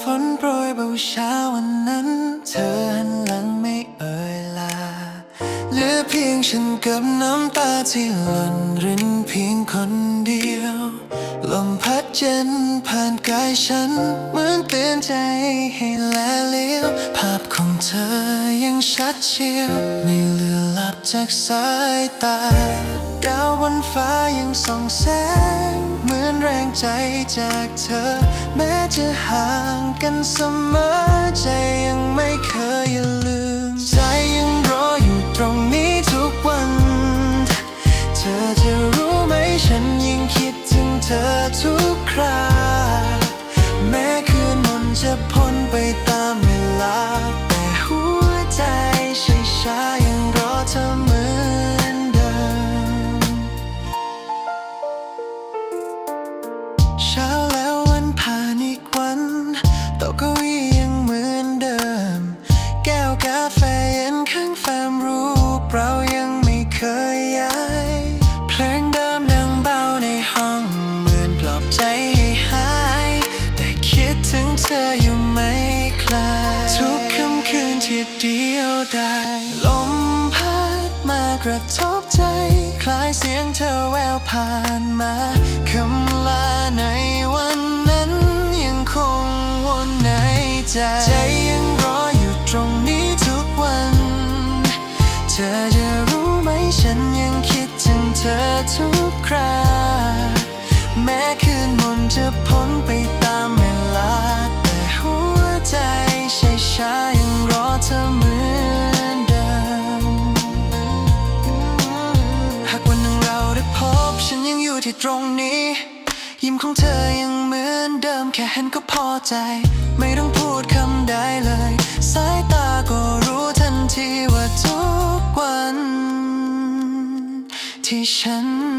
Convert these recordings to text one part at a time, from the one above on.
ฝนโปรยเบาเช้าวันนั้น เธอหันหลังไม่เอ่ยลา เหลือเพียงฉันกับน้ำตาที่หล่นรินเพียงคนเดียว ลมพัดเย็นผ่านกายฉัน เหมือนเตือนใจให้แลเลี้ยว ภาพของเธอยังชัดเชียวไม่เลือนลับจากสายตา ดาวบนฟ้ายังส่องแสง เหมือนแรงใจจากเธอ แม้จะห่างกันเสมอ เธออยู่ไม่คลายทุกค่ำคืนที่เดียวดายลมพัดมากระทบใจ คล้ายเสียงเธอแววผ่านมาคำลาในวันนั้นยังคงวนในใจใจยังรออยู่ตรงนี้ทุกวัน เธอจะรู้ไหมฉันยังคิดถึงเธอทุก ตรงนี้ ยิ้มของเธอยังเหมือนเดิมแค่เห็นก็พอใจ ไม่ต้องพูดคำใดเลย สายตาก็รู้ทันทีว่าทุกวัน ที่ฉัน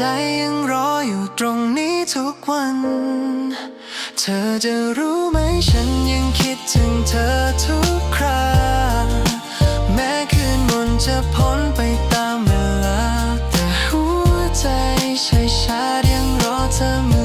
ใจยังรออยู่ตรงนี้ทุกวัน เธอจะรู้ไหมฉันยังคิดถึงเธอทุกคราแม้คืนมนจะพ้นไปตามเวลา แต่หัวใจชายชาๆยังรอเธอ